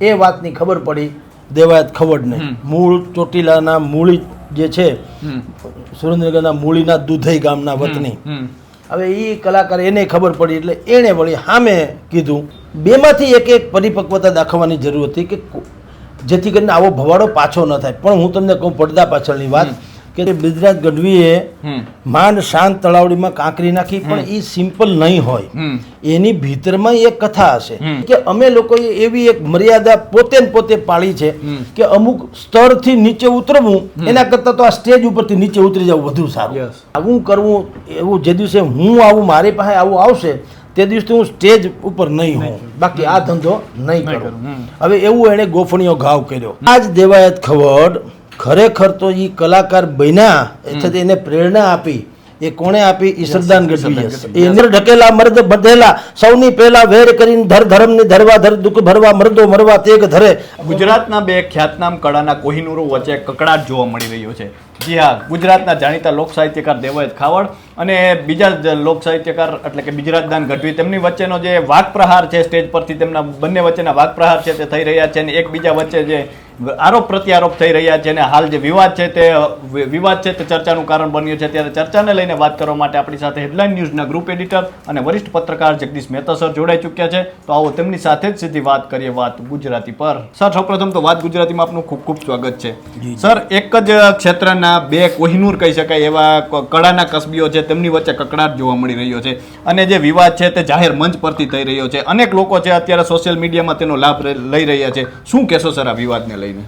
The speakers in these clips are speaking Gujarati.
એ વાતની ખબર પડી દેવાયત ખબર નહીં. મૂળ ચોટીલાના મૂળી જે છે. સુરેન્દ્રનગરના મૂળીના દુધઈ ગામના વતની. હવે એ કલાકાર એને ખબર પડી એટલે એણે વળી સામે કીધું બેમાંથી એક એક પરિપક્વતા દાખવવાની જરૂર હતી કે જેથી કરીને આવો ભવાડો પાછો ન થાય. પણ હું તમને કહું પડદા પાછળની વાત કે બિદરાજ ગઢવીએ માંડ શાંત તળાવડીમાં કાંકરી નાખી પણ એ સિમ્પલ નહીં હોય. એની ભીતરમાં એક કથા હશે કે અમે લોકોએ એવી એક મર્યાદા પોતે ને પોતે પાળી છે કે અમુક સ્તરથી નીચે ઉતરવું એના કરતાં તો આ સ્ટેજ ઉપરથી નીચે ઉતરી જવું વધુ સારું. આવું કરવું એવું જે દિવસે હું આવું મારી પાસે આવું આવશે તે દિવસે હું સ્ટેજ ઉપર નહીં હોઉં. બાકી આ ધંધો નહીં કરું. હવે એવું એણે ગોફણીઓ ઘાવ કર્યો. આ જ દેવાયત ખવડ ખરેખર તો એ કલાકાર બન્યા એટલે એને પ્રેરણા આપી. એ કોણે આપી? ઈશ્વરદાન ગઢવીએ. એ નિર ઢકેલા મર્દ બધેલા. સૌની પહેલા વેર કરીને ધર ધર્મની ધરવા ધર દુઃખ ભરવા મર્દો મરવા તેગ ધરે. ગુજરાતના બે ખ્યાતનામ કળાના કોહિનૂરો વચ્ચે કકડાટ જોવા મળી રહ્યો છે. જી હા ગુજરાતના જાણીતા લોક સાહિત્યકાર દેવાયત ખાવડ અને બીજા લોક સાહિત્યકાર એટલે કે બિજરાજદાન ગઢવી તેમની વચ્ચેનો જે વાક પ્રહાર છે સ્ટેજ પરથી તેમના બંને વચ્ચેના વાક પ્રહાર છે તે થઈ રહ્યા છે અને એકબીજા વચ્ચે જે આરોપ પ્રત્યારોપ થઈ રહ્યા છે અને હાલ જે વિવાદ છે તે વિવાદ છે તે ચર્ચાનું કારણ બન્યું છે. ત્યારે ચર્ચાને લઈને વાત કરવા માટે આપણી સાથે હેડલાઇન ન્યૂઝના ગ્રુપ એડિટર અને વરિષ્ઠ પત્રકાર જગદીશ મહેતા સર જોડાઈ ચૂક્યા છે. તો આવો તેમની સાથે જ સીધી વાત કરીએ વાત ગુજરાતી પર. સર સૌપ્રથમ તો વાત ગુજરાતીમાં આપનું ખૂબ ખૂબ સ્વાગત છે. સર એક જ ક્ષેત્રના બે કોહિનૂર કહી શકાય એવા કળાના કસબીઓ છે તેમની વચ્ચે કકડાટ જોવા મળી રહ્યો છે. અને જે વિવાદ છે તે જાહેર મંચ પરથી થઈ રહ્યો છે. અનેક લોકો છે અત્યારે સોશિયલ મીડિયામાં તેનો લાભ લઈ રહ્યા છે. શું કહેશો સર આ વિવાદને લઈને.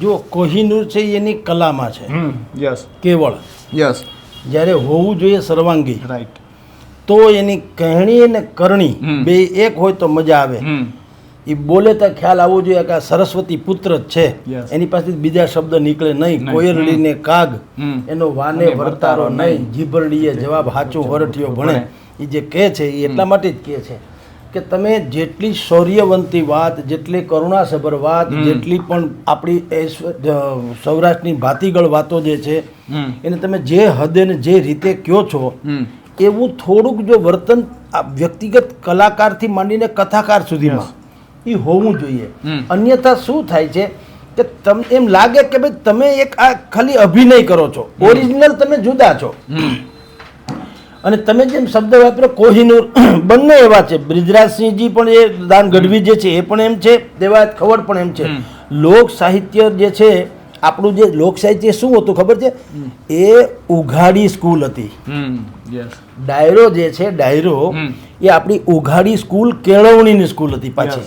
જો કોહિનૂર છે એની કલામાં છે. યસ કેવળ. યસ જ્યારે હોવું જોઈએ સર્વાંગી. રાઈટ તો એની કહેણી અને કરણી બે એક હોય તો મજા આવે. એ બોલે તો ખ્યાલ આવવો જોઈએ કે આ સરસ્વતી પુત્ર જ છે. એની પાસેથી બીજા શબ્દ નીકળે નહીં. કોયરડી ને કાગ. એનો વાને વર્તારો નહીં. જીભરડીએ જવાબ હાચો હરઠિયો ભણે. એ જે કહે છે એ એટલા માટે જ કહે છે. કે તમે જેટલી શૌર્યવંતી વાત જેટલી કરુણાસભર વાત જેટલી પણ આપણી સૌરાષ્ટ્રની ભાતીગળ વાતો જે છે એને તમે જે હદે ને જે રીતે કયો છો એવું થોડુંક જો વર્તન વ્યક્તિગત કલાકારથી માંડીને કથાકાર સુધીમાં એ હોવું જોઈએ. અન્યથા શું થાય છે કે તમ એમ લાગે કે ભાઈ તમે એક આ ખાલી અભિનય કરો છો. ઓરિજિનલ તમે જુદા છો. અને તમે જેમ શબ્દ વાપરો કોહિનૂર બંને એવા છે. બ્રિજરાજસિંહજી પણ એ દાન ગઢવી જે છે એ પણ એમ છે દેવાયત ખવડ પણ એમ છે. લોક સાહિત્ય જે છે આપણું જે લોક સાહિત્ય શું હતું ખબર છે? એ ઉઘાડી સ્કૂલ હતી. ડાયરો જે છે ડાયરો એ આપણી ઉઘાડી સ્કૂલ કેળવણીની સ્કૂલ હતી પાછી.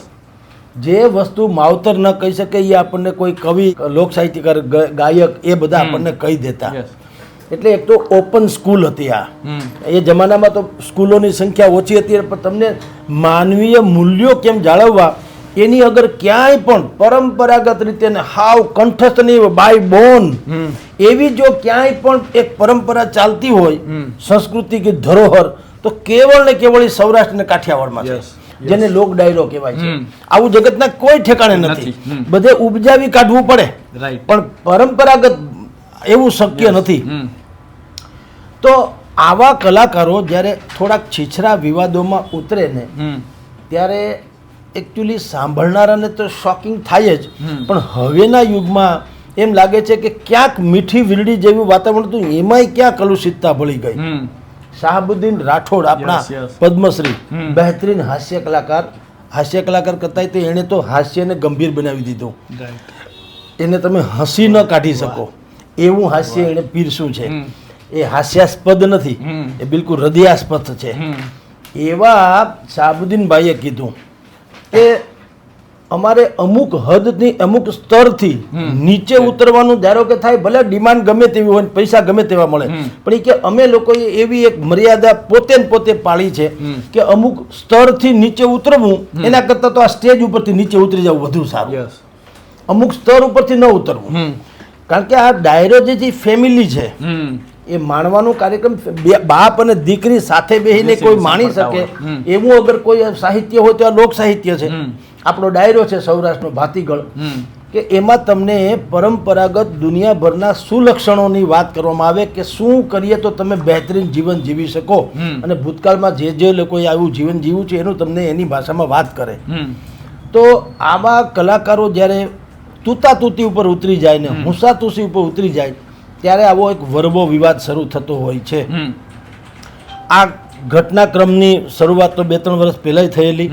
જે વસ્તુ માવતર ન કહી શકે એ આપણને કોઈ કવિ લોક સાહિત્યકાર ગાયક એ બધા આપણને કહી દેતા. એટલે એક તો ઓપન સ્કૂલ હતી આ. એ જમાનામાં તો સ્કૂલોની સંખ્યા ઓછી હતી પણ તમને માનવીય મૂલ્યો કેમ જાળવવા એની અગર ક્યાંય પણ પરંપરાગત રીતે હાવ કંઠસ્થ નહીં બાય બોન એવી જો ક્યાંય પણ એક પરંપરા ચાલતી હોય સંસ્કૃતિ કે ધરોહર તો કેવળ ને કેવળ સૌરાષ્ટ્ર ને કાઠિયાવાડમાં છે. જેને લોક ડાયરો કહેવાય છે. આવું જગતના કોઈ ઠેકાણે નથી. બધે ઉપજાવી કાઢવું પડે. પણ પરંપરાગત એવું શક્ય નથી. તો આવા કલાકારો જ્યારે થોડાક છીછરા વિવાદોમાં ઉતરે ને ત્યારે એકચ્યુઅલી સાંભળનારાને તો શોકિંગ થાય જ. પણ હવેના યુગમાં એમ લાગે છે કે ક્યાંક મીઠી વીરડી જેવું વાતાવરણ હતું એમાંય ક્યાં કલુષિતતા ભળી ગઈ? શાહબુદ્દીન રાઠોડ આપણા. પદ્મશ્રી બહેતરીન હાસ્ય કલાકાર. હાસ્ય કલાકાર કરતા તો એણે તો હાસ્યને ગંભીર બનાવી દીધું. એને તમે હસી ન કાઢી શકો. એવું હાસ્ય એણે પીરસું છે. એ હાસ્યાસ્પદ નથી. એ બિલકુલ હૃદયાસ્પદ છે. એવા શાહબુદ્દીનભાઈએ કીધું કે અમારે અમુક હદની અમુક સ્તરથી નીચે ઉતરવાનું ધારો કે થાય ભલે ડિમાન્ડ ગમે તેવી હોય ને પૈસા ગમે તેવા મળે. પણ એ કે અમે લોકોએ એવી એક મર્યાદા પોતે ને પોતે પાળી છે કે અમુક સ્તરથી નીચે ઉતરવું એના કરતાં તો આ સ્ટેજ ઉપરથી નીચે ઉતરી જવું વધુ સારું. અમુક સ્તર ઉપરથી ન ઉતરવું. કારણ કે આ ડાયરો જે ફેમિલી છે એ માણવાનો કાર્યક્રમ બાપ અને દીકરી સાથે બેસીને કોઈ માણી શકે એવું અગર કોઈ સાહિત્ય હોય તો આ લોક સાહિત્ય છે. આપણો ડાયરો છે સૌરાષ્ટ્રનો ભાતીગળ. કે એમાં તમને પરંપરાગત દુનિયાભરના સુલક્ષણોની વાત કરવામાં આવે કે શું કરીએ તો તમે બહેતરીન જીવન જીવી શકો. અને ભૂતકાળમાં જે જે લોકોએ આવું જીવન જીવ્યું છે એનું તમને એની ભાષામાં વાત કરે. તો આવા કલાકારો જ્યારે તૂતા તૂતી ઉપર ઉતરી જાય ને હુંસા તુસી ઉપર ઉતરી જાય ત્યારે આવો એક વર્બો વિવાદ શરૂ થતો હોય છે. આ ઘટનાક્રમની શરૂઆત તો બે ત્રણ વર્ષ પહેલાંય થયેલી.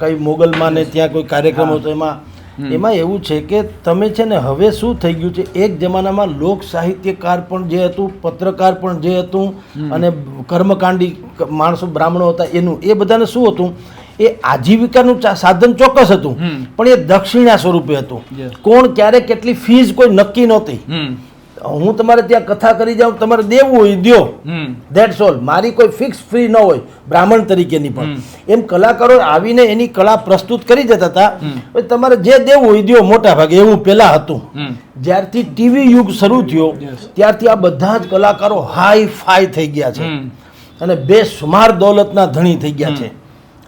કઈ મોગલમાં ને ત્યાં કોઈ કાર્યક્રમ હતો એમાં એમાં એવું છે કે તમે છે ને હવે શું થઈ ગયું છે? એક જમાનામાં લોક સાહિત્યકાર પણ જે હતું પત્રકાર પણ જે હતું અને કર્મકાંડી માણસો બ્રાહ્મણો હતા એનું એ બધાને શું હતું? એ આજીવિકાનું સાધન ચોક્કસ હતું. પણ એ દક્ષિણા સ્વરૂપે હતું. કોણ ક્યારે કેટલી ફીસ કોઈ નક્કી નહોતી. હું તમારે ત્યાં કથા કરી જાઉં તમારે દેવું હોય હમ. ધેટ્સ ઓલ મારી કોઈ ફિક્સ ફ્રી ન હોય બ્રાહ્મણ તરીકેની પણ. એમ કલાકારો આવીને એની કળા પ્રસ્તુત કરી જતા હતા. તમારે જે દેવું હોય દ્યો મોટા ભાગે એવું પહેલા હતું. જ્યારથી ટીવી યુગ શરૂ થયો ત્યારથી આ બધા જ કલાકારો હાઈ ફાઈ થઈ ગયા છે. અને અને બેસુમાર દોલતના ધણી થઈ ગયા છે.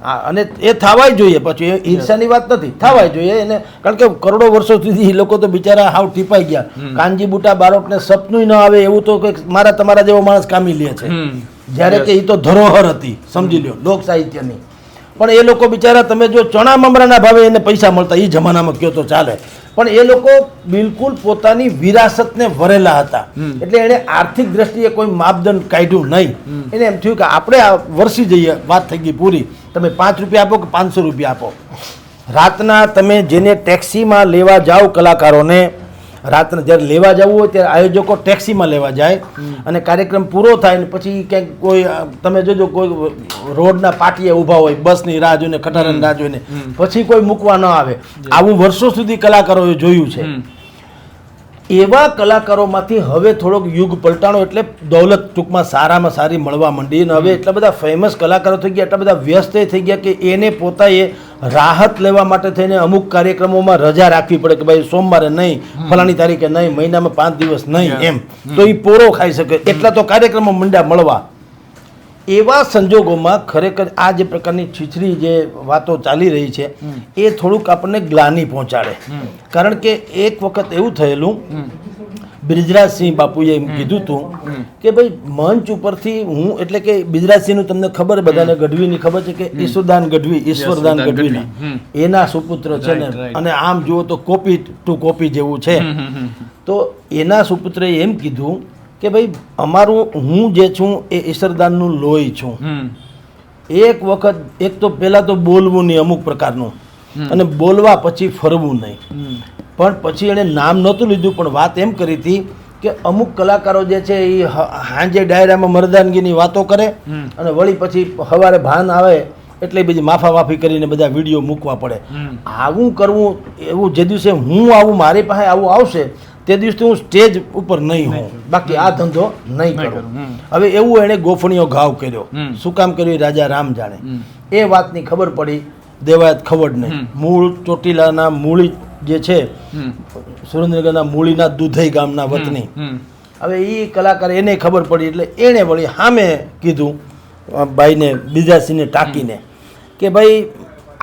હા અને એ થવાય જોઈએ પછી એ ઈર્ષાની વાત નથી થવાય જોઈએ એને કારણ કે કરોડો વર્ષો સુધી એ લોકો તો બિચારા હાવ ટીપાઈ ગયા. કાનજી બુટા બારોટને સપનું ન આવે એવું તો કંઈક મારા તમારા જેવો માણસ કામી લે છે. જ્યારે કે એ તો ધરોહર હતી સમજી લ્યો લોક સાહિત્યની. પણ એ લોકો બિચારા તમે જો ચણા મમરાના ભાવે એને પૈસા મળતા એ જમાનામાં કયો તો ચાલે. પણ એ લોકો બિલકુલ પોતાની વિરાસતને વરેલા હતા. એટલે એણે આર્થિક દ્રષ્ટિએ કોઈ માપદંડ કાઢ્યું નહીં. એને એમ થયું કે આપણે આ વરસી જઈએ વાત થઈ ગઈ પૂરી. તમે પાંચ રૂપિયા આપો કે પાંચસો રૂપિયા આપો? રાતના તમે જેને ટેક્સીમાં લેવા જાઓ કલાકારોને રાતના જ્યારે લેવા જવું હોય ત્યારે આયોજકો ટેક્સીમાં લેવા જાય અને કાર્યક્રમ પૂરો થાય ને પછી ક્યાંક કોઈ તમે જોજો કોઈ રોડના પાટીએ ઊભા હોય બસની રાહ જોઈને ખટારાની રાહ જોઈને પછી કોઈ મૂકવા ન આવે. આવું વર્ષો સુધી કલાકારોએ જોયું છે. એવા કલાકારોમાંથી હવે થોડોક યુગ પલટાણો એટલે દૌલત ટૂંકમાં સારામાં સારી મળવા માંડી. અને હવે એટલા બધા ફેમસ કલાકારો થઈ ગયા એટલા બધા વ્યસ્ત થઈ ગયા કે એને પોતાએ રાહત લેવા માટે થઈને અમુક કાર્યક્રમોમાં રજા રાખવી પડે કે ભાઈ સોમવારે નહીં ફલાણી તારીખે નહીં મહિનામાં પાંચ દિવસ નહીં એમ. તો એ પોરો ખાઈ શકે. એટલા તો કાર્યક્રમો મંડ્યા મળવા. એવા સંજોગોમાં ખરેખર આ જે પ્રકારની છીછરી જે વાતો ચાલી રહી છે એ થોડુંક આપણને ગ્લાની પહોંચાડે. કારણ કે એક વખત એવું થયેલું બ્રિજરાજસિંહ બાપુએ એમ કીધું હતું કે ભાઈ મંચ ઉપરથી હું એટલે કે બ્રિજરાજસિંહનું તમને ખબર બધાને ગઢવીની ખબર છે કે ઈશ્વરદાન ગઢવી ઈશ્વરદાન ગઢવીના. એના સુપુત્ર છે ને. અને આમ જુઓ તો કોપી ટુ કોપી જેવું છે. તો એના સુપુત્રે એમ કીધું કે ભાઈ અમારું હું જે છું એ ઈશ્વરદાનનું લોહી છું. એક વખત એક તો પહેલાં તો બોલવું નહીં અમુક પ્રકારનું. અને બોલવા પછી ફરવું નહીં. પણ પછી એણે નામ નહોતું લીધું પણ વાત એમ કરી હતી કે અમુક કલાકારો જે છે એ હાંજે ડાયરામાં મરદાનગીની વાતો કરે અને વળી પછી સવારે ભાન આવે એટલે બધી માફા માફી કરીને બધા વીડિયો મૂકવા પડે. આવું કરવું એવું જે દિવસે હું આવું મારી પાસે આવું આવશે તે દિવસે હું સ્ટેજ ઉપર નહીં હોઉં. બાકી આ ધંધો નહીં કરું. હવે એવું એણે ગોફણીઓ ઘાવ કર્યો. શું કામ કર્યું રાજા રામ જાણે. એ વાતની ખબર પડી દેવાયત ખવડને. મૂળ ચોટીલાના મૂળી જે છે સુરેન્દ્રનગરના મૂળીના દુધઈ ગામના વતની. હવે એ કલાકાર એને ખબર પડી એટલે એણે વળી સામે કીધું ભાઈને બીજાસિંહને ટાંકીને કે ભાઈ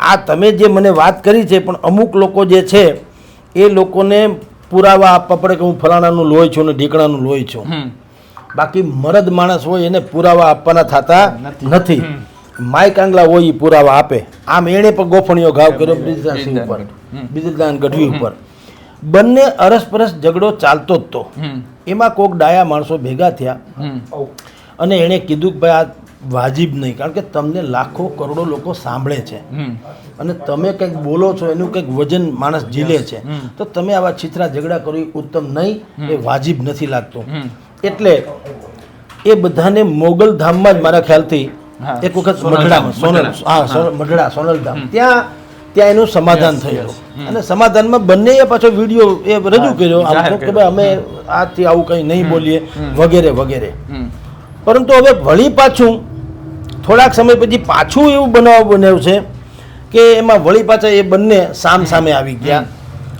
આ તમે જે મને વાત કરી છે પણ અમુક લોકો જે છે એ લોકોને પુરાવા આપવા પડે કે હું ફલાણાનું લોહી છું ને ઢીકણાનું લોહી છું. બાકી મરદ માણસ હોય એને પુરાવા આપવાના થતા નથી. માય કાંગલા હોય એ પુરાવા આપે. આમ એણે પણ ગોફણીઓ ઘાવ કર્યો બ્રિજરાજસિંહ ઉપર. બ્રિજદાન ગઢવી ઉપર. બંને અરસપરસ ઝઘડો ચાલતો જ તો. એમાં કોક ડાયા માણસો ભેગા થયા. અને એણે કીધું કે ભાઈ આ વાજીબ નહીં કારણ કે તમને લાખો કરોડો લોકો સાંભળે છે. અને તમે કંઈક બોલો છો એનું કંઈક વજન માણસ ઝીલે છે તો તમે આવા છીતરા ઝઘડા કરો એ ઉત્તમ નહીં એ વાજીબ નથી લાગતું. એટલે એ બધાને મોગલ ધામમાં જ મારા ખ્યાલથી એક વખત મઢડામાં સોનલ હા મઢડા સોનલ ધામ. ત્યાં ત્યાં એનું સમાધાન થયેલું અને સમાધાનમાં બંનેએ પાછો વીડિયો એ રજૂ કર્યો આમ કે ભાઈ અમે આજથી આવું કંઈ નહીં બોલીએ વગેરે વગેરે. પરંતુ હવે વળી પાછું થોડાક સમય પછી પાછું એવું બનાવ બન્યું છે કે એમાં વળી પાછા એ બંને સામ સામે આવી ગયા.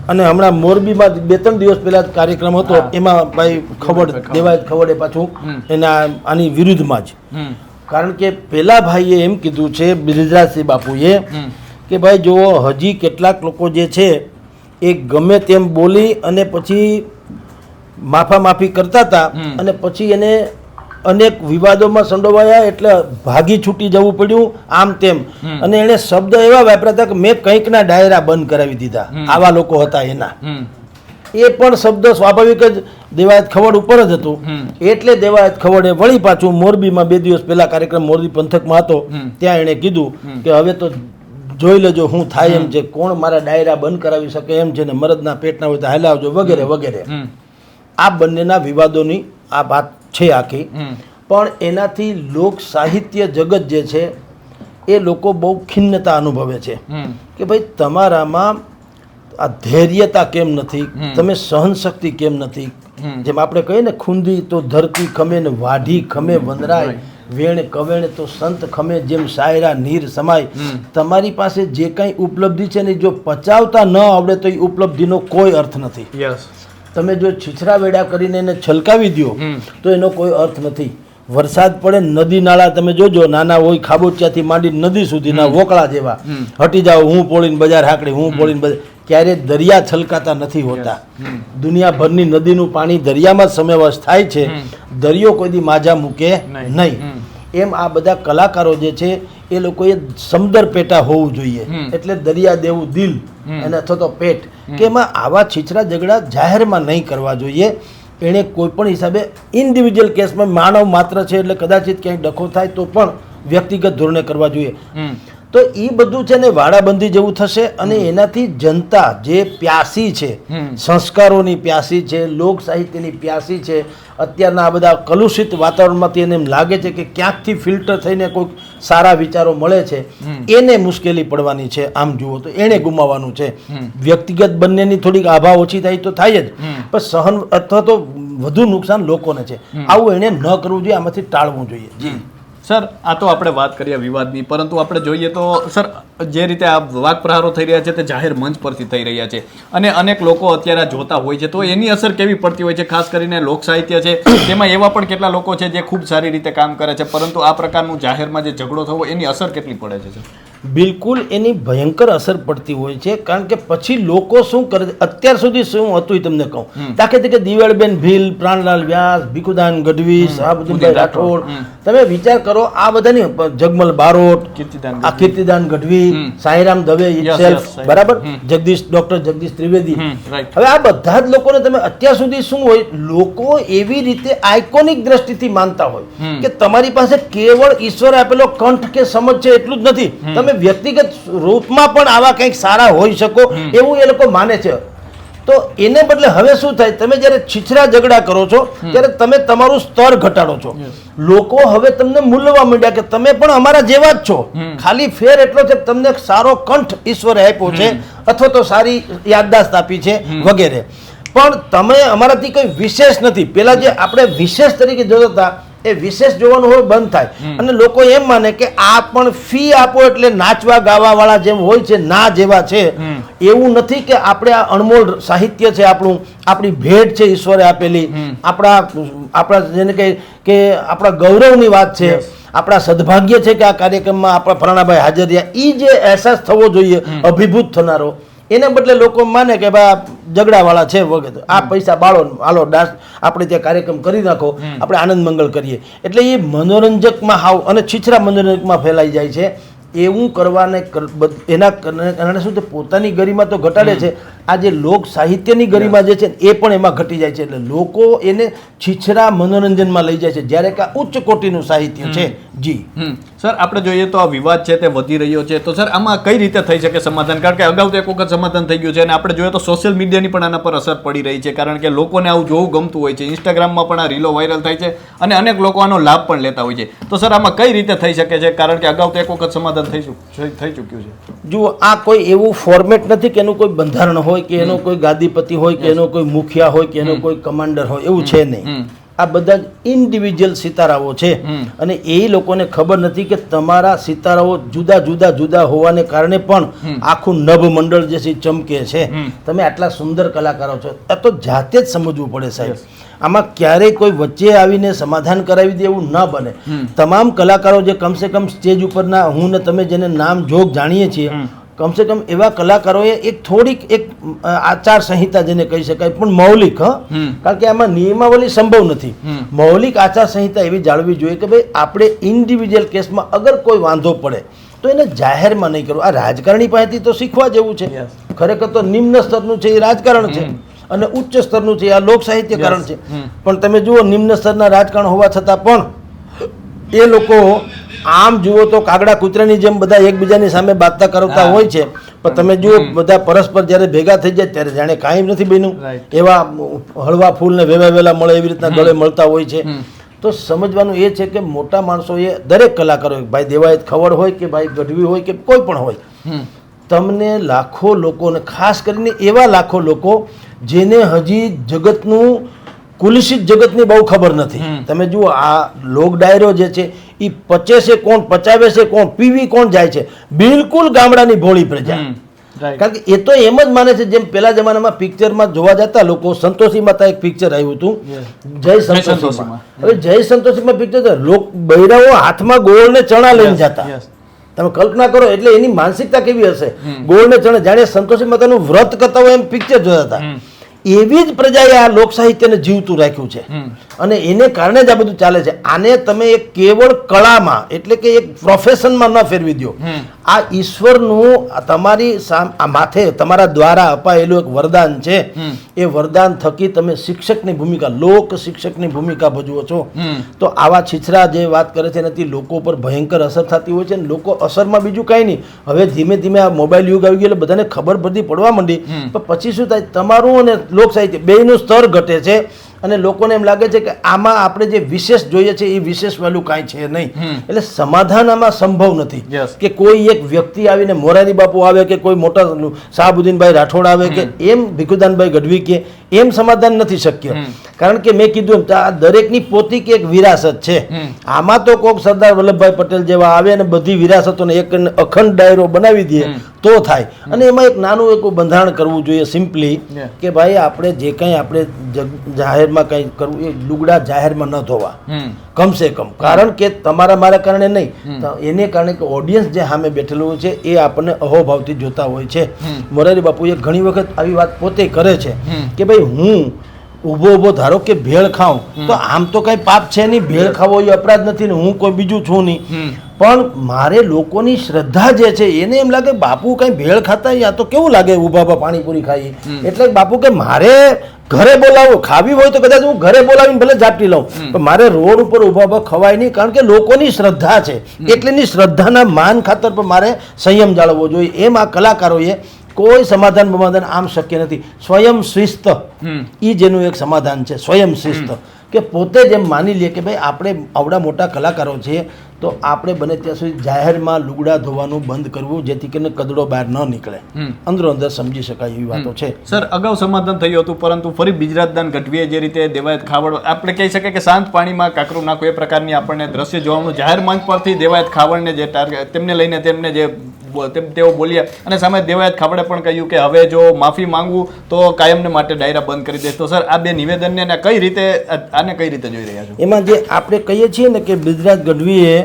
અને હમણાં મોરબીમાં બે ત્રણ દિવસ પહેલા કાર્યક્રમ હતો એમાં ભાઈ ખબર દેવાય એ પાછું. એના આની વિરુદ્ધમાં જ. કારણ કે પેલા ભાઈએ એમ કીધું છે બિરજરાજસિંહ બાપુએ કે ભાઈ જુઓ હજી કેટલાક લોકો જે છે એ ગમે તેમ બોલી અને પછી માફા માફી કરતા હતા અને પછી એને અનેક વિવાદોમાં સંડોવાયા એટલે ભાગી છૂટી જવું પડ્યું આમ તેમ. અને એણે શબ્દ એવા વાપર્યા હતા કે મેં કંઈકના ડાયરા બંધ કરાવી દીધા. આવા લોકો હતા એના. એ પણ શબ્દ સ્વાભાવિક જ દેવાયત ખવડ ઉપર જ હતું. એટલે દેવાયત ખવડે વળી પાછું મોરબીમાં બે દિવસ પહેલા કાર્યક્રમ મોરબી પંથકમાં હતો. ત્યાં એણે કીધું કે હવે તો જોઈ લેજો હું થાય એમ છે. કોણ મારા ડાયરા બંધ કરાવી શકે એમ છે ને મરદના પેટના હોય તો હલાવજો વગેરે વગેરે. આ બંનેના વિવાદોની આ વાત છે આખી. પણ એનાથી લોક સાહિત્ય જગત જે છે એ લોકો બહુ ખિન્નતા અનુભવે છે. કે ભાઈ તમારામાં આ ધૈર્યતા કેમ નથી. તમે સહનશક્તિ કેમ નથી? જેમ આપણે કહીએ ને ખૂંદી તો ધરતી ખમે ને વાઢી ખમે વંદરાય વેણ કવેણ તો સંત ખમે જેમ શાયરા નીર સમાય. તમારી પાસે જે કંઈ ઉપલબ્ધિ છે ને જો પચાવતા ન આવડે તો એ ઉપલબ્ધિનો કોઈ અર્થ નથી. યસ તમે જો છીછરા વેડા કરીને એને છલકાવી દો તો એનો કોઈ અર્થ નથી. વરસાદ પડે નદી નાળા તમે જોજો નાના હોય ખાબોચિયાથી માંડી નદી સુધીના વોકળા જેવા. હટી જાઓ હું પોળીને બજાર હાકડી હું પોળીને બજાર. ક્યારે દરિયા છલકાતા નથી હોતા. દુનિયાભરની નદીનું પાણી દરિયામાં સમાવેશ થાય છે. દરિયો કોઈ દી માજા મૂકે નહીં. એમ આ બધા કલાકારો જે છે એ લોકોએ સમદર પેટા હોવું જોઈએ. એટલે દરિયા દેવું દિલ. અને અથવા તો પેટ. કે એમાં આવા છીછરા ઝઘડા જાહેરમાં નહીં કરવા જોઈએ. એણે કોઈ પણ હિસાબે ઇન્ડિવિજ્યુઅલ કેસમાં માનવ માત્ર છે એટલે કદાચિત ક્યાંય ડખો થાય તો પણ વ્યક્તિગત ધોરણે કરવા જોઈએ. તો એ બધું છે ને વાડાબંધી જેવું થશે અને એનાથી જનતા જે પ્યાસી છે સંસ્કારોની પ્યાસી છે લોક સાહિત્યની પ્યાસી છે અત્યારના આ બધા કલુષિત વાતાવરણમાંથી એને એમ લાગે છે કે ક્યાંકથી ફિલ્ટર થઈને કોઈક સારા વિચારો મળે છે. એને મુશ્કેલી પડવાની છે. આમ જુઓ તો એણે ગુમાવવાનું છે. વ્યક્તિગત બંનેની થોડીક આભા ઓછી થાય તો થાય જ. પણ સહન અથવા તો વધુ નુકસાન લોકોને છે. આવું એણે ન કરવું જોઈએ. આમાંથી ટાળવું જોઈએ. જી. સર, આ તો આપણે વાત કરીએ વિવાદની, પરંતુ આપણે જોઈએ તો, સર, જે રીતે આ વાક પ્રહારો થઈ રહ્યા છે તે જાહેર મંચ પરથી થઈ રહ્યા છે. અને અનેક લોકો અત્યારે જોતા હોય છે. તો એની અસર કેવી પડતી હોય છે? ખાસ કરીને લોક સાહિત્ય છે. તેમાં એવા પણ કેટલા લોકો છે જે ખૂબ સારી રીતે કામ કરે છે. પરંતુ આ પ્રકારનું જાહેરમાં જે ઝઘડો થવો, એની અસર કેટલી પડે છે, સર? બિલકુલ એની ભયંકર અસર પડતી હોય છે કારણ કે પછી લોકો શું કરે અત્યાર સુધી શું હતું એ તમને કહું. દાખલા તરીકે દિવાળબેન ભીલ પ્રાણલાલ વ્યાસ ભીખુદાન ગઢવી શાહબુદ્દીનભાઈ રાઠોડ. તમે વિચાર કરો આ બધાની જગમલ બારોટ આ કીર્તિદાન ગઢવી સાંઈરામ દવે ઇટસેલ્ફ બરાબર? જગદીશ ડોક્ટર જગદીશ ત્રિવેદી. હવે આ બધા જ લોકોને તમે અત્યાર સુધી શું હોય લોકો એવી રીતે આઇકોનિક દ્રષ્ટિથી માનતા હોય કે તમારી પાસે કેવળ ઈશ્વર આપેલો કંઠ કે સમજ છે એટલું જ નથી. તમે વ્યક્તિગત રૂપમાં પણ આવા કંઈક સારા હોઈ શકો એવું એ લોકો માને છે. તો એને બદલે હવે શું થાય? તમે જ્યારે છીછરા ઝઘડા કરો છો ત્યારે તમે તમારું સ્તર ઘટાડો છો. લોકો હવે તમને મૂલવા માંડ્યા કે તમે પણ અમારા જેવા જ છો. ખાલી ફેર એટલો છે તમને સારો કંઠ ઈશ્વરે આપ્યો છે અથવા તો સારી યાદદાસ્ત આપી છે વગેરે. પણ તમે અમારાથી કોઈ વિશેષ નથી. પેલા જે આપણે વિશેષ તરીકે જોતા હતા એ વિશેષ જોવાનું હોય બંધ થાય. અને લોકો એમ માને કે આ પણ ફી આપો એટલે નાચવા ગાવા વાળા જેમ હોય છે ના જેવા છે. એવું નથી કે આપણે આ અણમોલ સાહિત્ય છે આપણું આપણી ભેટ છે ઈશ્વરે આપેલી. આપણા આપણા જેને કહે કે આપણા ગૌરવની વાત છે. આપણા સદભાગ્ય છે કે આ કાર્યક્રમમાં આપણા ફરાણાભાઈ હાજર રહ્યા. એ જે અહેસાસ થવો જોઈએ અભિભૂત થનારો. એને બદલે લોકો માને કે ભાઈ ઝઘડાવાળા છે વગેરે. આ પૈસા બાળો હાલો ડાન્સ આપણે ત્યાં કાર્યક્રમ કરી નાખો આપણે આનંદ મંગળ કરીએ. એટલે એ મનોરંજકમાં હાવ અને છીછરા મનોરંજકમાં ફેલાઈ જાય છે. એવું કરવાને એના કારણે શું છે પોતાની ગરિમા તો ઘટાડે છે. આ જે લોક સાહિત્યની ગરિમા જે છે એ પણ એમાં ઘટી જાય છે. એટલે લોકો એને છીછરા મનોરંજનમાં લઈ જાય છે. જ્યારે કે આ ઉચ્ચ કોટીનું સાહિત્ય છે. જી. સર આપણે જોઈએ તો આ વિવાદ છે તે વધી રહ્યો છે. તો સર આમાં કઈ રીતે થઈ શકે સમાધાન? કારણ કે અગાઉ તો એક વખત સમાધાન થઈ ગયું છે અને આપણે જોઈએ તો સોશિયલ મીડિયાની પણ આના પર અસર પડી રહી છે. કારણ કે લોકોને આવું જોવું ગમતું હોય છે. ઇન્સ્ટાગ્રામમાં પણ આ રીલો વાયરલ થાય છે અને અનેક લોકો આનો લાભ પણ લેતા હોય છે. તો સર આમાં કઈ રીતે થઈ શકે છે? કારણ કે અગાઉ તો એક વખત સમાધાન થઈ થઈ ચૂક્યું છે. જુઓ આ કોઈ એવું ફોર્મેટ નથી કે એનું કોઈ બંધારણ હોય કે એનો કોઈ ગાદીપતિ હોય કે એનો કોઈ મુખિયા હોય કે એનો કોઈ કમાન્ડર હોય. એવું છે નહીં. આ બધા ઇન્ડિવિજ્યુઅલ સિતારાઓ છે. અને એ લોકોને ખબર નથી કે તમારા સિતારાઓ જુદા જુદા જુદા હોવાને કારણે પણ આખું નભ મંડળ જે છે ચમકે છે. તમે આટલા સુંદર કલાકારો છો. આ તો જાતે જ સમજવું પડે સાહેબ. આમાં ક્યારેય કોઈ વચ્ચે આવીને સમાધાન કરાવી દે એવું ન બને. તમામ કલાકારો જે કમસે કમ સ્ટેજ ઉપરના હું ને તમે જેને નામ જોગ જાણીએ છીએ. કમસે કમ એવા કલાકારોએ એક થોડીક એક આચાર સંહિતા જેને કહી શકાય પણ મૌલિક હ. કારણ કે આમાં નિયમાવલી સંભવ નથી. મૌલિક આચાર સંહિતા એવી જાળવી જોઈએ કે ભાઈ આપણે ઇન્ડિવિજ્યુઅલ કેસમાં અગર કોઈ વાંધો પડે તો એને જાહેરમાં નહીં કરવું આ રાજકારણી પાસેથી તો શીખવા જેવું છે. ખરેખર તો નિમ્ન સ્તરનું છે એ રાજકારણ છે અને ઉચ્ચ સ્તરનું છે આ લોક સાહિત્યકરણ છે. પણ તમે જુઓ નિમ્ન સ્તરના રાજકારણ હોવા છતાં પણ એ લોકો આમ જુઓ તો કાગડા કૂતરાની જેમ બધા એકબીજાની સામે બાતતા કરતા હોય છે. પણ તમે જુઓ બધા પરસ્પર જ્યારે ભેગા થઈ જાય ત્યારે જાણે કાંઈ નથી બન્યું. એવા હળવા ફૂલને વેવા વેલા મળે એવી રીતના ગળે મળતા હોય છે. તો સમજવાનું એ છે કે મોટા માણસો એ દરેક કલાકારો ભાઈ દેવાયત ખવડ હોય કે ભાઈ ગઢવી હોય કે કોઈ પણ હોય તમને લાખો લોકોને ખાસ કરીને એવા લાખો લોકો જેને હજી જગતનું કુલિશિત જગતની બહુ ખબર નથી. તમે જુઓ આ લોક ડાયરો જે છે એ પચે છે કોણ પચાવે છે કોણ પીવી કોણ જાય છે? બિલકુલ ગામડાની ભોળી પ્રજા. કારણ કે એ તો એમ જ માને છે જેમ પેલા જમાનામાં પિક્ચરમાં જોવા જતા લોકો સંતોષી માતા એક પિક્ચર આવ્યું હતું. જય સંતોષીમાં. હવે જય સંતોષીમાં પિક્ચર લોક બૈરાઓ હાથમાં ગોળ ને ચણા લઈને જતા. તમે કલ્પના કરો એટલે એની માનસિકતા કેવી હશે? ગોળ ને ચણા જાણે સંતોષી માતાનું વ્રત કરતા હોય એમ પિક્ચર જોયા હતા. એવી જ પ્રજાએ આ લોક સાહિત્યને જીવતું રાખ્યું છે. અને એને કારણે જ આ બધું ચાલે છે. આને તમે એક કેવળ કળામાં એટલે કે એક પ્રોફેશનમાં ન ફેરવી દો. આ ઈશ્વરનું તમારી સામ- માથે તમારા દ્વારા અપાયેલું એક વરદાન છે. એ વરદાન થકી તમે શિક્ષકની ભૂમિકા લોક શિક્ષકની ભૂમિકા ભજવો છો. તો આવા છીછરા જે વાત કરે છે એનાથી લોકો પર ભયંકર અસર થતી હોય છે લોકો અસરમાં બીજું કાંઈ નહીં. હવે ધીમે ધીમે આ મોબાઈલ યુગ આવી ગયો એટલે બધાને ખબર બધી પડવા માંડી. પણ પછી શું થાય? તમારું અને લોક સાહિત્ય બેયનું સ્તર ઘટે છે. અને લોકોને એમ લાગે છે કે આમાં આપણે જે વિશેષ જોઈએ છે એ વિશેષ વેલ્યુ કાંઈ છે નહીં. એટલે સમાધાન આમાં સંભવ નથી. કે કોઈ એક વ્યક્તિ આવીને મોરારી બાપુ આવે કે કોઈ મોટા શાહબુદ્દીનભાઈ રાઠોડ આવે કે એમ ભીખુદાનભાઈ ગઢવી કે એમ સમાધાન નથી શક્ય. કારણ કે મેં કીધું એમ તો આ દરેકની પોતી એક વિરાસત છે. આમાં તો કોક સરદાર વલ્લભભાઈ પટેલ જેવા આવે અને બધી વિરાસતોને એક અખંડ ડાયરો બનાવી દે તો થાય. અને એમાં એક નાનું એક બંધારણ કરવું જોઈએ સિમ્પલી કે ભાઈ આપણે જે કંઈ આપણે જાહેરમાં કંઈ કરવું એ લુગડા જાહેરમાં ન ધોવા. કમસે કમ. કારણ કે તમારા મારા કારણે નહીં. એને કારણે કે ઓડિયન્સ જે સામે બેઠેલું હોય છે એ આપણને અહોભાવથી જોતા હોય છે. મોરારી બાપુએ ઘણી વખત આવી વાત પોતે કરે છે કે ભાઈ હું ઊભો ઊભો ધારો કે ભેળ ખાઉં તો આમ તો કઈ પાપ છે નહીં ભેળ ખાવો એ અપરાધ નથી ને હું કોઈ બીજું છું નહીં. પણ મારે લોકોની શ્રદ્ધા જે છે એને એમ લાગે બાપુ કઈ ભેળ ખાતા યા તો કેવું લાગે ઊભા પાણીપુરી ખાઈ? એટલે બાપુ કે મારે ઘરે બોલાવો ખાવી હોય તો કદાચ હું ઘરે બોલાવીને ભલે ઝાપટી લઉં. પણ મારે રોડ ઉપર ઊભા ઊભા ખવાય નહીં કારણ કે લોકોની શ્રદ્ધા છે. એટલેની શ્રદ્ધાના માન ખાતર પણ મારે સંયમ જાળવવો જોઈએ. એમ આ કલાકારોએ કોઈ સમાધાન બમાધાન આમ શક્ય નથી. સ્વયં શિસ્ત. એ જેનું એક સમાધાન છે. સ્વયં શિસ્ત. કે પોતે જ એમ માની લે કે ભાઈ આપણે આવડા મોટા કલાકારો છીએ તો આપણે બને ત્યાં સુધી જાહેરમાં લુગડા ધોવાનું બંધ કરવું જેથી કરીને કદડો બહાર ન નીકળે. અંદરો અંદર સમજી શકાય એવી વાતો છે. સર અગાઉ સમાધાન થયું હતું પરંતુ ફરી ગુજરાતદાન ગઢવીએ જે રીતે દેવાયત ખાવડ આપણે કહી શકીએ કે શાંત પાણીમાં કાકરું નાખવું એ પ્રકારની આપણને દ્રશ્ય જોવા મળ્યું જાહેર મંચ પરથી દેવાયત ખાવડને જે ટાર્ગેટ તેમને લઈને તેમને જે તેઓ બોલ્યા. અને સામે દેવાયત ખાવડે પણ કહ્યું કે હવે જો માફી માંગવું તો કાયમને માટે ડાયરા બંધ કરી દે. તો સર આ બે નિવેદનને કઈ રીતે આને કઈ રીતે જોઈ રહ્યા છો? એમાં જે આપણે કહીએ છીએ ને કે બિજરાજ ગઢવીએ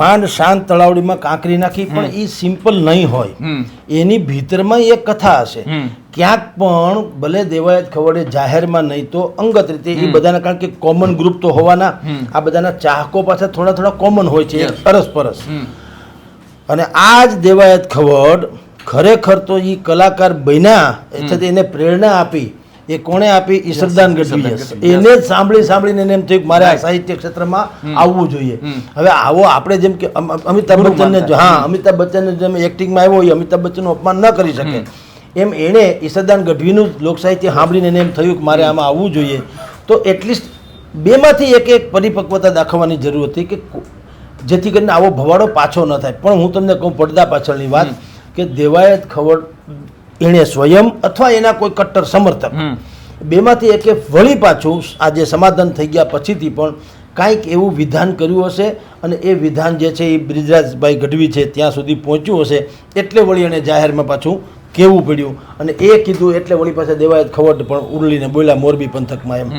માંડ શાંત તળાવડીમાં કાંકરી નાખી પણ એ સિમ્પલ નહીં હોય. એની ભીતરમાં એક કથા હશે. ક્યાંક પણ ભલે દેવાયત ખવડે જાહેરમાં નહીં તો અંગત રીતે એ બધાના કારણ કે કોમન ગ્રુપ તો હોવાના આ બધાના ચાહકો પાછા થોડા થોડા કોમન હોય છે. અરસપરસ અને આ જ દેવાયત ખવડ ખરેખર તો એ કલાકાર બન્યા એટલે એને પ્રેરણા આપી. એ કોણે આપી? એ શ્રદ્ધાન ગઢવી, એને જ સાંભળી સાંભળીને એને એમ થયું કે મારે આ સાહિત્ય ક્ષેત્રમાં આવવું જોઈએ. હવે આવો આપણે જેમ કે અમ- અમ- અમિતાભ બચ્ચનને હા અમિતાભ બચ્ચનને જેમ એક્ટિંગમાં આવ્યો હોય અમિતાભ બચ્ચનનું અપમાન ન કરી શકે. એમ એણે ઈશ્વરદાન ગઢવીનું લોકસાહિત્ય લોક સાહિત્ય સાંભળીને એને એમ થયું કે મારે આમાં આવવું જોઈએ. તો એટલીસ્ટ બેમાંથી એક એક પરિપક્વતા દાખવવાની જરૂર હતી કે જેથી કરીને આવો ભવાડો પાછો ન થાય. પણ હું તમને કહું પડદા પાછળની વાત કે દેવાયત ખવડ એણે સ્વયં અથવા એના કોઈ કટ્ટર સમર્થક. બેમાંથી એકે વળી પાછું આજે સમાધાન થઈ ગયા પછીથી પણ કાંઈક એવું વિધાન કર્યું હશે અને એ વિધાન જે છે એ બ્રિજરાજભાઈ ગઢવી છે ત્યાં સુધી પહોંચ્યું હશે એટલે વળી એણે જાહેરમાં પાછું કેવું પડ્યું? અને એ કીધું એટલે વળી પાસે દેવાયત ખબર પણ ઉરલીને બોલ્યા મોરબી પંથકમાં એમ.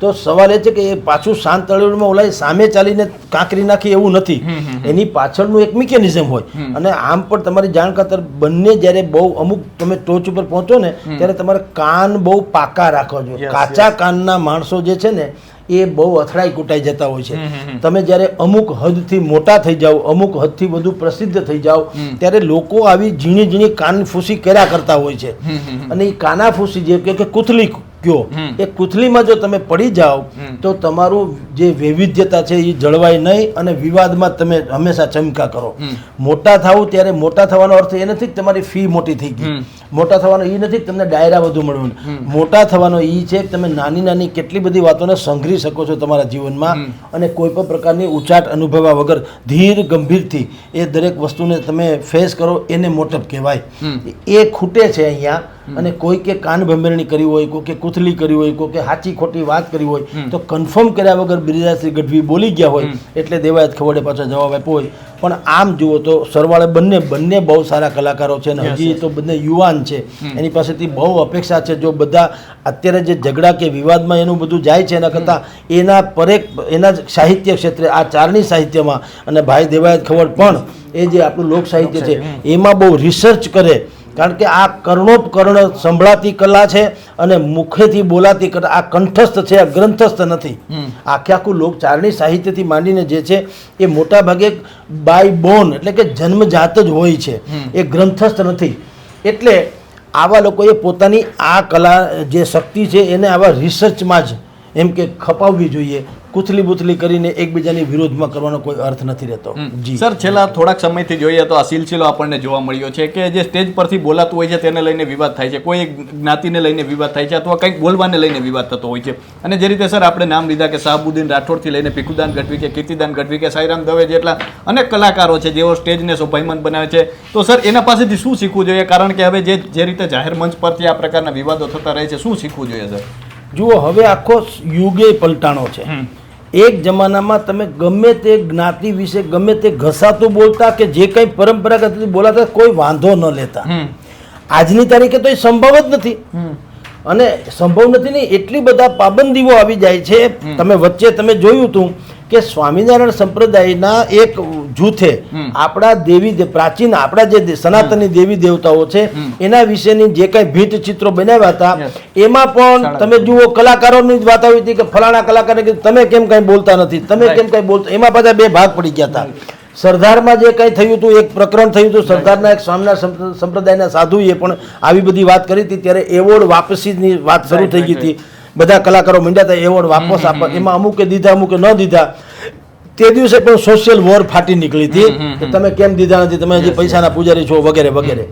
તો સવાલ એ છે કે એ પાછું શાંત તળેલુમાં ઓલા સામે ચાલીને કાંકરી નાખી એવું નથી. એની પાછળનું એક મિકેનિઝમ હોય. અને આમ પણ તમારી જાણ ખાતર બંને જ્યારે બહુ અમુક તમે ટોચ ઉપર પહોંચો ને ત્યારે તમારે કાન બહુ પાકા રાખવા જોઈએ. કાચા કાનના માણસો જે છે ને એ બહુ અથડાઈ કૂટાઈ જતા હોય છે. તમે જ્યારે અમુક હદથી મોટા થઈ જાઓ અમુક હદથી વધુ પ્રસિદ્ધ થઈ જાઓ ત્યારે લોકો આવી ઝીણી ઝીણી કાનફૂસી કર્યા કરતા હોય છે. અને એ કાનાફૂસી જે કે કૂથલી કયો એ કૂથલીમાં જો તમે પડી જાઓ તો તમારું જે વૈવિધ્યતા છે એ જળવાય નહીં અને વિવાદમાં તમે હંમેશા ચમકા કરો. મોટા થાવું ત્યારે મોટા થવાનો અર્થ એ નથી કે તમારી ફી મોટી થઈ ગઈ. મોટા થવાનો એ નથી કે તમને ડાયરા વધુ મળવાનું મોટા થવાનો એ છે કે તમે નાની નાની કેટલી બધી વાતોને સંઘરી શકો છો તમારા જીવનમાં અને કોઈ પણ પ્રકારની ઉચાટ અનુભવ્યા વગર ધીર ગંભીરથી એ દરેક વસ્તુને તમે ફેસ કરો એને મોટપ કહેવાય. એ ખૂટે છે અહીંયા અને કોઈ કે કાન ભંભેરણી કરી હોય કોઈ કે કૂથલી કરી હોય કોઈ કે સાચી ખોટી વાત કરી હોય તો કન્ફર્મ કર્યા વગર બિરિરાજશ્રી ગઢવી બોલી ગયા હોય એટલે દેવાયત ખવડે પાછો જવાબ આપ્યો હોય. પણ આમ જુઓ તો સરવાળે બંને બંને બહુ સારા કલાકારો છે અને હજી તો બંને યુવાન છે. એની પાસેથી બહુ અપેક્ષા છે. જો બધા અત્યારે જે ઝઘડા કે વિવાદમાં એનું બધું જાય છે એના કરતાં એના પરેક એના જ સાહિત્ય ક્ષેત્રે આ ચારની સાહિત્યમાં અને ભાઈ દેવાયત ખવડ પણ એ જે આપણું લોક સાહિત્ય છે એમાં બહુ રિસર્ચ કરે કારણ કે આ કર્ણોપકર્ણ સંભળાતી કલા છે અને મુખેથી બોલાતી કલા આ કંઠસ્થ છે આ ગ્રંથસ્થ નથી. આખે આખું લોકચારણી સાહિત્યથી માંડીને જે છે એ મોટા ભાગે બાય બોન એટલે કે જન્મજાત જ હોય છે. એ ગ્રંથસ્થ નથી. એટલે આવા લોકોએ પોતાની આ કલા જે શક્તિ છે એને આવા રિસર્ચમાં જ એમ કે ખપાવવી જોઈએ કૂથલી બુથલી કરીને એકબીજાની વિરોધમાં કરવાનો કોઈ અર્થ નથી રહેતો. જી. સર છેલ્લા થોડાક સમયથી જોઈએ તો આ સિલસિલો આપણને જોવા મળ્યો છે કે જે સ્ટેજ પરથી બોલાતું હોય છે તેને લઈને વિવાદ થાય છે. કોઈ એક જ્ઞાતિને લઈને વિવાદ થાય છે અથવા કંઈક બોલવાને લઈને વિવાદ થતો હોય છે. અને જે રીતે સર આપણે નામ લીધા કે શાહબુદ્દીન રાઠોડથી લઈને ભીખુદાન ગઢવી કે કીર્તિદાન ગઢવી કે સાઈરામ દવે જેટલા અનેક કલાકારો છે જેઓ સ્ટેજને શોભાયમાન બનાવે છે. તો સર એના પાસેથી શું શીખવું જોઈએ? કારણ કે હવે જે જે રીતે જાહેર મંચ પરથી આ પ્રકારના વિવાદો થતા રહે છે શું શીખવું જોઈએ સર? જુઓ હવે આખો યુગે પલટાણો છે. એક જમાનામાં તમે ગમે તે જ્ઞાતિ વિશે ગમે તે ઘસાતું બોલતા કે જે કંઈ પરંપરાગત બોલાતા કોઈ વાંધો ન લેતા. આજની તારીખે તો એ સંભવ જ નથી. અને સંભવ નથી નહીં એટલી બધા પાબંદીઓ આવી જાય છે. તમે વચ્ચે તમે જોયું હતું કે સ્વામિનારાયણ સંપ્રદાયના એક જૂથે આપણા દેવી પ્રાચીન આપણા જે સનાતની દેવી દેવતાઓ છે એના વિશેની જે કઈ ભીંત ચિત્રો બનાવ્યા હતા એમાં પણ તમે જુઓ કલાકારોની જ વાત આવી હતી કે ફલાણા કલાકારે કીધું તમે કેમ કઈ બોલતા નથી? તમે કેમ કઈ બોલતા એમાં પાછા બે ભાગ પડી ગયા હતા. સરદારમાં જે કંઈ થયું હતું એક પ્રકરણ થયું હતું સરદારના એક સ્વામના સંપ્ર- સંપ્રદાયના સાધુએ પણ આવી બધી વાત કરી હતી ત્યારે એવોર્ડ વાપસીની વાત શરૂ થઈ ગઈ હતી. બધા કલાકારો માંડ્યા હતા એવોર્ડ વાપસ આપવા. એમાં અમુકે દીધા અમુકે ન દીધા. તે દિવસે પણ સોશિયલ વોર ફાટી નીકળી હતી. કે તમે કેમ દીધા નથી? તમે હજી પૈસાના પૂજારી છો વગેરે વગેરે.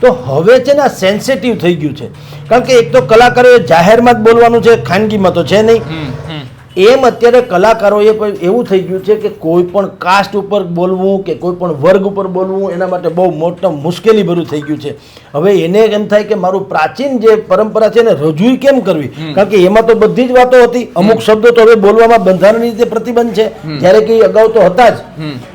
તો હવે છે ને સેન્સિટિવ થઈ ગયું છે. કારણ કે એક તો કલાકારોએ જાહેરમાં જ બોલવાનું છે ખાનગીમાં તો છે નહીં. એમ અત્યારે કલાકારોએ પણ એવું થઈ ગયું છે કે કોઈ પણ કાસ્ટ ઉપર બોલવું કે કોઈ પણ વર્ગ ઉપર બોલવું એના માટે બહુ મોટા મુશ્કેલી ભર્યું થઈ ગયું છે. હવે એને એમ થાય કે મારું પ્રાચીન જે પરંપરા છે એને રજૂ કેમ કરવી? કારણ કે એમાં તો બધી જ વાતો હતી. અમુક શબ્દો તો હવે બોલવામાં બંધારણની રીતે પ્રતિબંધ છે. જ્યારે કે એ અગાઉ તો હતા જ.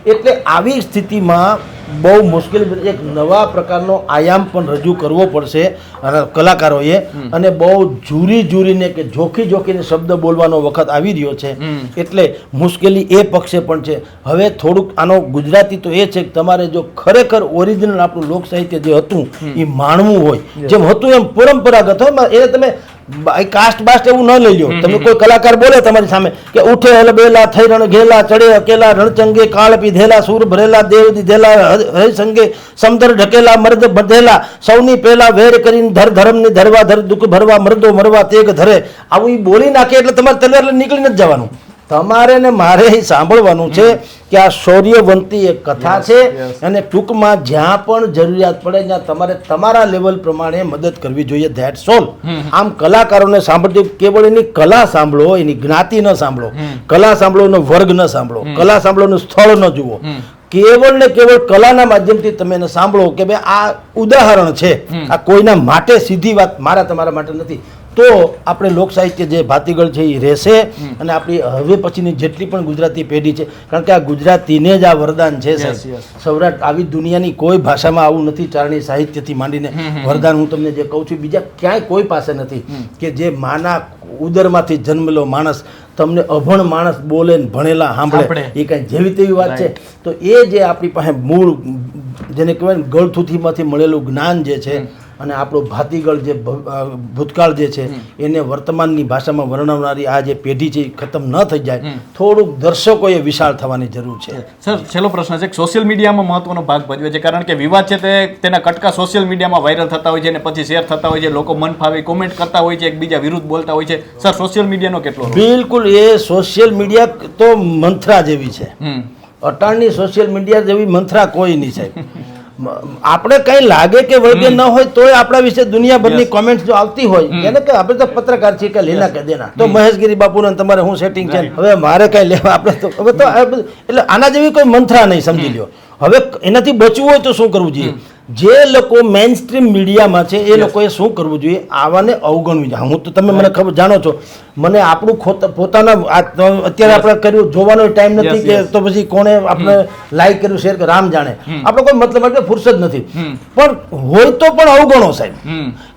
એટલે આવી સ્થિતિમાં બહુ મુશ્કેલ એક નવા પ્રકારનો આયામ પણ રજૂ કરવો પડશે કલાકારોએ. અને બહુ જૂરી જૂરીને કે જોખી જોખીને શબ્દ બોલવાનો વખત આવી રહ્યો છે. એટલે મુશ્કેલી એ પક્ષે પણ છે. હવે થોડુંક આનો ગુજરાતી તો એ છે કે તમારે જો ખરેખર ઓરિજિનલ આપણું લોક સાહિત્ય જે હતું એ માણવું હોય. જેમ હતું એમ પરંપરાગત. હોય એને તમે કાસ્ટ બાસ્ટ એવું ન લઈ લો તમે કોઈ કલાકાર બોલે તમારી સામે કે ઉઠે એટલે બેલા થઈ રણ ઘેલા ચડે અકેલા રણચંગે કાળ પીધેલા સૂર ભરેલા દેવ દીધેલા હરિસંગે સમદર ઢકેલા મર્દ બધેલા સૌની પેલા વેર કરીને ધર ધર્મની ધરવા ધર દુઃખ ભરવા મરદો મરવા તેગ ધરે. આવું બોલી નાખે એટલે તમારે તલવાર લઈને નીકળી જ જવાનું. તમારે ને મારે સાંભળવાનું છે કે આ શૌર્યવંતી એક કથા છે અને ટૂંકમાં જ્યાં પણ જરૂરિયાત પડે ત્યાં તમારે તમારા લેવલ પ્રમાણે મદદ કરવી જોઈએ. ધેટ સોલ આમ કલાકારોને સાંભળતી કેવળ એની કલા સાંભળો એની જ્ઞાતિ ન સાંભળો. કલા સાંભળો એનો વર્ગ ન સાંભળો. કલા સાંભળો એનું સ્થળ ન જુઓ. કેવળ ને કેવળ કલાના માધ્યમથી તમે એને સાંભળો કે ભાઈ આ ઉદાહરણ છે. આ કોઈના માટે સીધી વાત મારા તમારા માટે નથી. તો આપણે લોક સાહિત્ય જે ભાતીગળ છે એ રહેશે અને આપણી હવે પછીની જેટલી પણ ગુજરાતી પેઢી છે કારણ કે આ ગુજરાતીને જ આ વરદાન છે સૌરાષ્ટ્ર આવી દુનિયાની કોઈ ભાષામાં આવું નથી ચારણી સાહિત્યથી માંડીને. વરદાન હું તમને જે કહું છું બીજા ક્યાંય કોઈ પાસે નથી કે જે માના ઉદરમાંથી જન્મેલો માણસ તમને અભણ માણસ બોલે ને ભણેલા સાંભળે સાંભળે. એ કાંઈ જેવી તેવી વાત છે? તો એ જે આપણી પાસે મૂળ જેને કહેવાય ને ગળથુથીમાંથી મળેલું જ્ઞાન જે છે અને આપણો ભાતીગળ જે ભૂતકાળ જે છે એને વર્તમાનની ભાષામાં વર્ણવનારી આ જે પેઢી છે ખતમ ન થઈ જાય. થોડુંક દર્શકોએ વિશાળ થવાની જરૂર છે. સર છેલ્લો પ્રશ્ન છે સોશિયલ મીડિયામાં મહત્વનો ભાગ ભજવે છે કારણ કે વિવાદ છે તે તેના કટકા સોશિયલ મીડિયામાં વાયરલ થતા હોય છે અને પછી શેર થતા હોય છે લોકો મન ફાવે કોમેન્ટ કરતા હોય છે એકબીજા વિરુદ્ધ બોલતા હોય છે. સર સોશિયલ મીડિયાનો કેટલો બિલકુલ એ સોશિયલ મીડિયા તો મંથરા જેવી છે. અટાણની સોશિયલ મીડિયા જેવી મંથરા કોઈ નહીં સાહેબ. આપણે કઈ લાગે કે વળગે ન હોય તોય આપણા વિશે દુનિયાભરની કોમેન્ટ જો આવતી હોય એને કે આપણે તો પત્રકાર છીએ કે લીલા કે દેના. તો મહેશગીરી બાપુને તમારે શું સેટિંગ છે? હવે મારે કઈ લેવા આપણે તો હવે તો એટલે આના જેવી કોઈ મંથરા નહીં સમજી લ્યો. હવે એનાથી બચવું હોય તો શું કરવું જોઈએ? જે લોકો મેઇન સ્ટ્રીમ મીડિયામાં છે એ લોકોએ શું કરવું જોઈએ? આવાને અવગણવું જોઈએ. હું તો તમે મને ખબર જાણો છો મને આપણું પોતાના અત્યારે આપણે કર્યું જોવાનો ટાઈમ નથી કે તો પછી કોણે આપણે લાઈક કર્યું શેર રામ જાણે. આપણો કોઈ મતલબ એટલે ફુરસદ નથી. પણ હોય તો પણ અવગણો સાહેબ.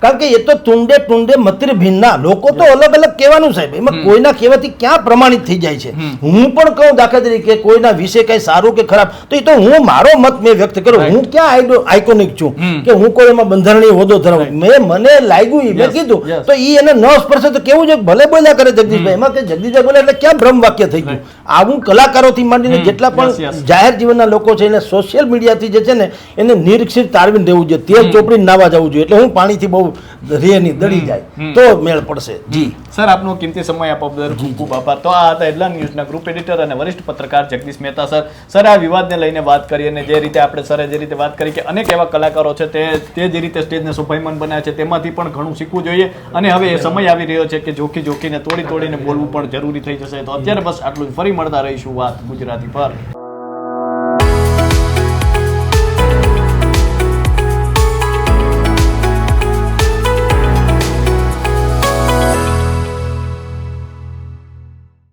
કારણ કે એ તો ટુંડે ટુંડે મતિર ભિન્ના. લોકો તો અલગ અલગ કહેવાનું સાહેબ. એમાં કોઈના કહેવાથી ક્યાં પ્રમાણિત થઈ જાય છે? હું પણ કહું દાખલા તરીકે કોઈના વિશે કઈ સારું કે ખરાબ તો એ તો હું મારો મત મેં વ્યક્ત કર્યો. હું ક્યાં આઇકોનિક છું? કે હું કોઈ એમાં બંધારણીય હોદ્દો ધરાવું? મેં મને લાગ્યું એ મેં કીધું. તો એ એને ન સ્પર્શે તો કેવું છે? ભલે બોલ્યા કરે જગદીશભાઈ? એમાં કે જગદીશભાઈ બોલે એટલે ક્યાં ભ્રમ વાક્ય થઈ ગયું? આવું કલાકારોથી માંડીને જેટલા પણ. જાહેર જીવનના લોકો છે એને સોશિયલ મીડિયાથી જે છે ને એને નિરીક્ષિત તારવીને રહેવું જોઈએ. તેલ ચોપડીને નાવા જવું જોઈએ. એટલે હું પાણીથી બહુ રે નહીં દળી જાય. તો મેળ પડશે. જી. સર આપનો કિંમતી સમય આપવા બદલ ખૂબ ખૂબ આભાર. તો આ હતા હેડલાઇન ન્યૂઝના ગ્રુપ એડિટર અને વરિષ્ઠ પત્રકાર જગદીશ મહેતા સર. સર આ વિવાદને લઈને વાત કરી અને જે રીતે આપણે સરે જે રીતે વાત કરી કે અનેક એવા કલાકારો છે તે તે જે રીતે સ્ટેજને શોભાયમાન બનાવે છે તેમાંથી પણ ઘણું શીખવું જોઈએ. અને હવે એ સમય આવી રહ્યો છે કે જોખી જોખીને તોડી તોડીને બોલવું પણ જરૂરી થઈ જશે. તો અત્યારે બસ આટલું જ. ફરી મળતા રહીશું વાત ગુજરાતી પર.